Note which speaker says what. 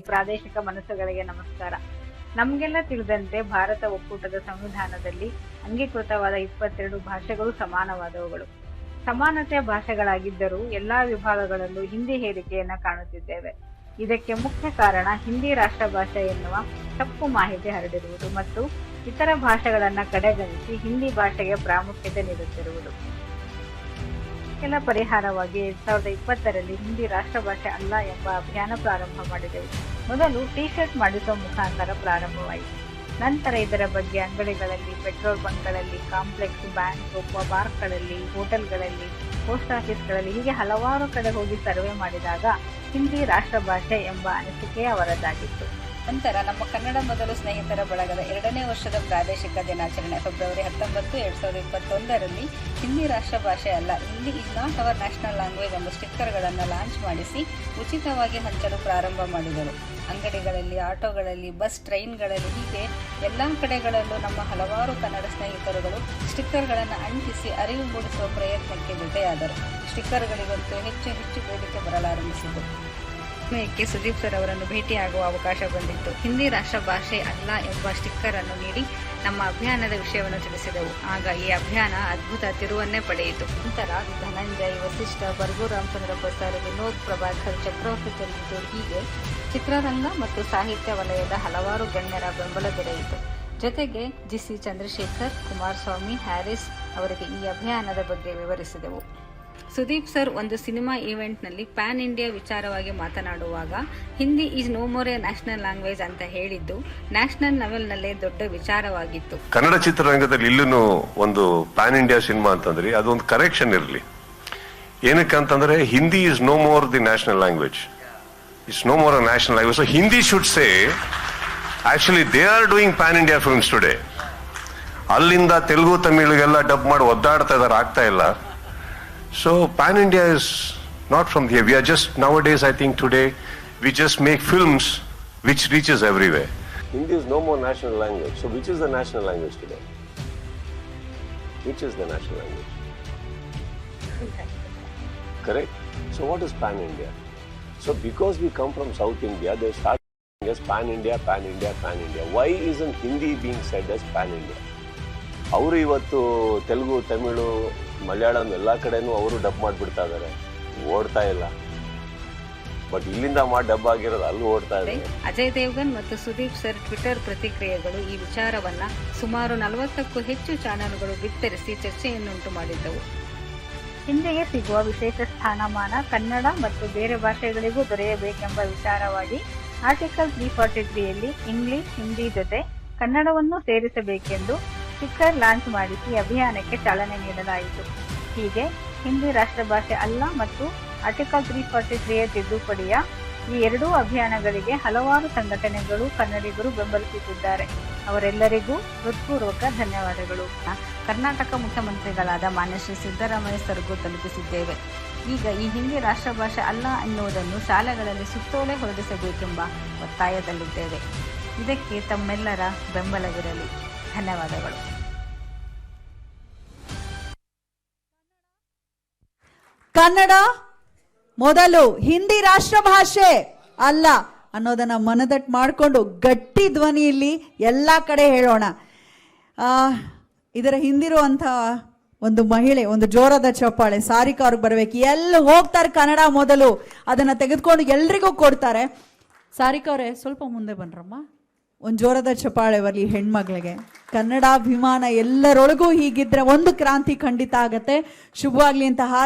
Speaker 1: ಪ್ರಾದೇಶಿಕ ಮನಸ್ಸುಗಳಿಗೆ ನಮಸ್ಕಾರ. ನಮಗೆಲ್ಲ ತಿಳಿದಂತೆ ಭಾರತ ಒಕ್ಕೂಟದ ಸಂವಿಧಾನದಲ್ಲಿ ಅಂಗೀಕೃತವಾದ ಇಪ್ಪತ್ತೆರಡು ಭಾಷೆಗಳು ಸಮಾನವಾದವುಗಳು. ಸಮಾನತೆಯ ಭಾಷೆಗಳಾಗಿದ್ದರೂ ಎಲ್ಲಾ ವಿಭಾಗಗಳಲ್ಲೂ ಹಿಂದಿ ಹೇರಿಕೆಯನ್ನ ಕಾಣುತ್ತಿದ್ದೇವೆ. ಇದಕ್ಕೆ ಮುಖ್ಯ ಕಾರಣ ಹಿಂದಿ ರಾಷ್ಟ್ರ ಭಾಷೆ ಎನ್ನುವ ತಪ್ಪು ಮಾಹಿತಿ ಹರಡಿರುವುದು ಮತ್ತು ಇತರ ಭಾಷೆಗಳನ್ನ ಕಡೆಗಣಿಸಿ ಹಿಂದಿ ಭಾಷೆಗೆ ಪ್ರಾಮುಖ್ಯತೆ ನೀಡುತ್ತಿರುವುದು. ಕೆಲ ಪರಿಹಾರವಾಗಿ ಎರಡ್ ಸಾವಿರದ ಇಪ್ಪತ್ತರಲ್ಲಿ ಹಿಂದಿ ರಾಷ್ಟ್ರ ಭಾಷೆ ಅಲ್ಲ ಎಂಬ ಅಭಿಯಾನ ಪ್ರಾರಂಭ ಮಾಡಿದೆವು. ಮೊದಲು ಟಿ ಶರ್ಟ್ ಮಾಡಿಸುವ ಮುಖಾಂತರ ಪ್ರಾರಂಭವಾಯಿತು. ನಂತರ ಇದರ ಬಗ್ಗೆ ಅಂಗಡಿಗಳಲ್ಲಿ, ಪೆಟ್ರೋಲ್ ಬಂಕ್ಗಳಲ್ಲಿ, ಕಾಂಪ್ಲೆಕ್ಸ್, ಬ್ಯಾಂಕ್ ಪಾರ್ಕ್ಗಳಲ್ಲಿ ಹೋಟೆಲ್ಗಳಲ್ಲಿ, ಪೋಸ್ಟ್ ಆಫೀಸ್ಗಳಲ್ಲಿ ಹೀಗೆ ಹಲವಾರು ಕಡೆ ಹೋಗಿ ಸರ್ವೆ ಮಾಡಿದಾಗ ಹಿಂದಿ ರಾಷ್ಟ್ರ ಭಾಷೆ ಎಂಬ ಅನಿಸಿಕೆ ಅವರದ್ದಾಗಿತ್ತು
Speaker 2: ನಂತರ ನಮ್ಮ ಕನ್ನಡ ಮೊದಲು ಸ್ನೇಹಿತರ ಬಳಗದ ಎರಡನೇ ವರ್ಷದ ಪ್ರಾದೇಶಿಕ ದಿನಾಚರಣೆ, ಫೆಬ್ರವರಿ ಹತ್ತೊಂಬತ್ತು, ಎರಡ್ ಸಾವಿರದ ಇಪ್ಪತ್ತೊಂದರಲ್ಲಿ ಹಿಂದಿ ರಾಷ್ಟ್ರ ಭಾಷೆ ಅಲ್ಲ, Hindi is not our national language ಎಂಬ ಸ್ಟಿಕ್ಕರ್ಗಳನ್ನು ಲಾಂಚ್ ಮಾಡಿಸಿ ಉಚಿತವಾಗಿ ಹಂಚಲು ಪ್ರಾರಂಭ ಮಾಡಿದರು. ಅಂಗಡಿಗಳಲ್ಲಿ, ಆಟೋಗಳಲ್ಲಿ, ಬಸ್, ಟ್ರೈನ್ಗಳಲ್ಲಿ ಹೀಗೆ ಎಲ್ಲ ಕಡೆಗಳಲ್ಲೂ ನಮ್ಮ ಹಲವಾರು ಕನ್ನಡ ಸ್ನೇಹಿತರುಗಳು ಸ್ಟಿಕ್ಕರ್ಗಳನ್ನು ಅಂಟಿಸಿ ಅರಿವು ಮೂಡಿಸುವ ಪ್ರಯತ್ನಕ್ಕೆ ಜೊತೆಯಾದರು. ಸ್ಟಿಕ್ಕರ್ಗಳಿಗಂತೂ ಹೆಚ್ಚು ಹೆಚ್ಚು ಬೇಡಿಕೆ ಬರಲಾರಂಭಿಸಿತು ಸಮಯಕ್ಕೆ ಸುದೀಪ್ ಸರ್ ಅವರನ್ನು ಭೇಟಿಯಾಗುವ ಅವಕಾಶ ಬಂದಿತ್ತು. ಹಿಂದಿ ರಾಷ್ಟ್ರ ಭಾಷೆ ಅಲ್ಲ ಎಂಬ ಸ್ಟಿಕ್ಕರ್ ಅನ್ನು ನೀಡಿ ನಮ್ಮ ಅಭಿಯಾನದ ವಿಷಯವನ್ನು ತಿಳಿಸಿದೆವು. ಆಗ ಈ ಅಭಿಯಾನ ಅದ್ಭುತ ತಿರುವನ್ನೇ ಪಡೆಯಿತು. ನಂತರ ಧನಂಜಯ್ ವಸಿಷ್ಠ ಬರ್ಗು ರಾಮಚಂದ್ರ ಪ್ರಸಾದ್, ವಿನೋದ್ ಪ್ರಭಾಕರ್, ಚಕ್ರವರ್ತಿ ಚಂದ್ರಚೂಡ್ ಹೀಗೆ ಚಿತ್ರರಂಗ ಮತ್ತು ಸಾಹಿತ್ಯ ವಲಯದ ಹಲವಾರು ಗಣ್ಯರ ಬೆಂಬಲ ದೊರೆಯಿತು ಜೊತೆಗೆ ಜಿ ಸಿ ಚಂದ್ರಶೇಖರ್, ಕುಮಾರಸ್ವಾಮಿ, ಹ್ಯಾರಿಸ್ ಅವರಿಗೆ ಈ ಅಭಿಯಾನದ ಬಗ್ಗೆ ವಿವರಿಸಿದೆವು. ಸುದೀಪ್ ಸರ್ ಒಂದು ಸಿನಿಮಾ ಈವೆಂಟ್ನಲ್ಲಿ ಪ್ಯಾನ್ ಇಂಡಿಯಾ ವಿಚಾರವಾಗಿ ಮಾತನಾಡುವಾಗ, Hindi is no more a national language ಅಂತ ಹೇಳಿದ್ದು ನ್ಯಾಷನಲ್ ಲೆವೆಲ್ನಲ್ಲೇ ದೊಡ್ಡ ವಿಚಾರವಾಗಿತ್ತು.
Speaker 3: ಕನ್ನಡ ಚಿತ್ರರಂಗದಲ್ಲಿ ಇಲ್ಲೂ ಒಂದು ಪ್ಯಾನ್ ಇಂಡಿಯಾ ಸಿನಿಮಾ ಅಂತಂದ್ರೆ ಅದೊಂದು ಕರೆಕ್ಷನ್ ಇರಲಿ. ಏನಕ್ಕೆ ಅಂತಂದ್ರೆ, Hindi is no more the national language. It's no more a national language so Hindi should say actually they are doing pan India films today ಅಲ್ಲಿಂದ ತೆಲುಗು, ತಮಿಳಿಗೆಲ್ಲ ಡಬ್ ಮಾಡಿ ಒದ್ದಾಡ್ತಾ ಇದಾರೆ ಆಗ್ತಾ ಇಲ್ಲ. So pan India is not from here we are just nowadays I think today we just make films which reaches every way
Speaker 4: Hindi is no more national language. So, which is the national language today? Which is the national language? Correct? So, what is pan India? So, because we come from South India, they start saying as pan India, pan India, pan India. Why isn't Hindi being said as pan India? ಅವರು ಇವತ್ತು ತೆಲುಗು ತಮಿಳು ಮಲಯಾಳಂ ಎಲ್ಲ ಕಡೆನೂ ಅವರು dub ಮಾಡಿಬಿಡ್ತಾ ಇದ್ದಾರೆ ಓಡ್ತಾ ಇಲ್ಲ. But ಇಲ್ಲಿಂದ ಮಾಡಿ ಡಬ್ ಆಗಿರೋದು ಅಲ್ಲಿ ಓಡ್ತಾ ಇದೆ.
Speaker 2: ಅಜಯ್ ದೇವ್ಗನ್ ಮತ್ತು ಸುದೀಪ್ ಸರ್ ಟ್ವಿಟರ್ ಪ್ರತಿಕ್ರಿಯೆಗಳು ಈ ವಿಚಾರವನ್ನ ಸುಮಾರು ನಲವತ್ತಕ್ಕೂ ಹೆಚ್ಚು ಚಾನೆಲ್ಗಳು ಬಿತ್ತರಿಸಿ ಚರ್ಚೆಯನ್ನುಂಟು ಮಾಡಿದ್ದವು.
Speaker 1: ಹಿಂದೆಗೆ ಸಿಗುವ ವಿಶೇಷ ಸ್ಥಾನಮಾನ ಕನ್ನಡ ಮತ್ತು ಬೇರೆ ಭಾಷೆಗಳಿಗೂ ದೊರೆಯಬೇಕೆಂಬ ವಿಚಾರವಾಗಿ ಆರ್ಟಿಕಲ್ ತ್ರೀ ಫಾರ್ಟಿ ತ್ರೀಯಲ್ಲಿ ಇಂಗ್ಲಿಷ್ ಹಿಂದಿ ಜೊತೆ ಕನ್ನಡವನ್ನು ಸೇರಿಸಬೇಕೆಂದು ಸ್ಟಿಕ್ಕರ್ ಲಾಂಚ್ ಮಾಡಿಸಿ ಅಭಿಯಾನಕ್ಕೆ ಚಾಲನೆ ನೀಡಲಾಯಿತು. ಹೀಗೆ ಹಿಂದಿ ರಾಷ್ಟ್ರಭಾಷೆ ಅಲ್ಲ ಮತ್ತು ಆರ್ಟಿಕಲ್ ತ್ರೀ ಫಾರ್ಟಿ ತ್ರೀಯ ತಿದ್ದುಪಡಿಯ ಈ ಎರಡೂ ಅಭಿಯಾನಗಳಿಗೆ ಹಲವಾರು ಸಂಘಟನೆಗಳು, ಕನ್ನಡಿಗರು ಬೆಂಬಲಿಸುತ್ತಿದ್ದಾರೆ. ಅವರೆಲ್ಲರಿಗೂ ಹೃತ್ಪೂರ್ವಕ ಧನ್ಯವಾದಗಳು. ಕರ್ನಾಟಕ ಮುಖ್ಯಮಂತ್ರಿಗಳಾದ ಮಾನ್ಯ ಸಿದ್ದರಾಮಯ್ಯ ಸರ್ಗೂ ತಲುಪಿಸಿದ್ದೇವೆ. ಈಗ ಈ ಹಿಂದಿ ರಾಷ್ಟ್ರ ಭಾಷೆ ಅಲ್ಲ ಎನ್ನುವುದನ್ನು ಶಾಲೆಗಳಲ್ಲಿ ಸುತ್ತೋಲೆ ಹೊರಡಿಸಬೇಕೆಂಬ ಒತ್ತಾಯದಲ್ಲಿದ್ದೇವೆ. ಇದಕ್ಕೆ ತಮ್ಮೆಲ್ಲರ ಬೆಂಬಲವಿರಲಿ. ಧನ್ಯವಾದಗಳು.
Speaker 5: ಕನ್ನಡ ಮೊದಲು ಹಿಂದಿ ರಾಷ್ಟ್ರ ಭಾಷೆ ಅಲ್ಲ ಅನ್ನೋದನ್ನ ಮನದಟ್ಟು ಮಾಡಿಕೊಂಡು ಗಟ್ಟಿ ಧ್ವನಿಯಲ್ಲಿ ಎಲ್ಲ ಕಡೆ ಹೇಳೋಣ. ಇದರ ಹಿಂದಿರುವಂಥ ಒಂದು ಮಹಿಳೆ, ಒಂದು ಜೋರದ ಚಪ್ಪಾಳೆ ಸಾರಿಕಾ ಅವ್ರಿಗೆ ಬರಬೇಕು, ಎಲ್ಲ ಹೋಗ್ತಾರೆ ಕನ್ನಡ ಮೊದಲು, ಅದನ್ನ ತೆಗೆದುಕೊಂಡು ಎಲ್ರಿಗೂ ಕೊಡ್ತಾರೆ. ಸಾರಿಕಾ ಅವರೇ ಸ್ವಲ್ಪ ಮುಂದೆ ಬನ್ರಮ್ಮ. ಒಂದು ಜೋರದ ಚಪಾಳೆ ಬರಲಿ ಹೆಣ್ಮಗಳಿಗೆ. ಕನ್ನಡಾಭಿಮಾನ ಎಲ್ಲರೊಳಗೂ ಹೀಗಿದ್ರೆ ಒಂದು ಕ್ರಾಂತಿ ಖಂಡಿತ ಆಗತ್ತೆ. ಶುಭವಾಗ್ಲಿ ಅಂತ ಹಾರೈ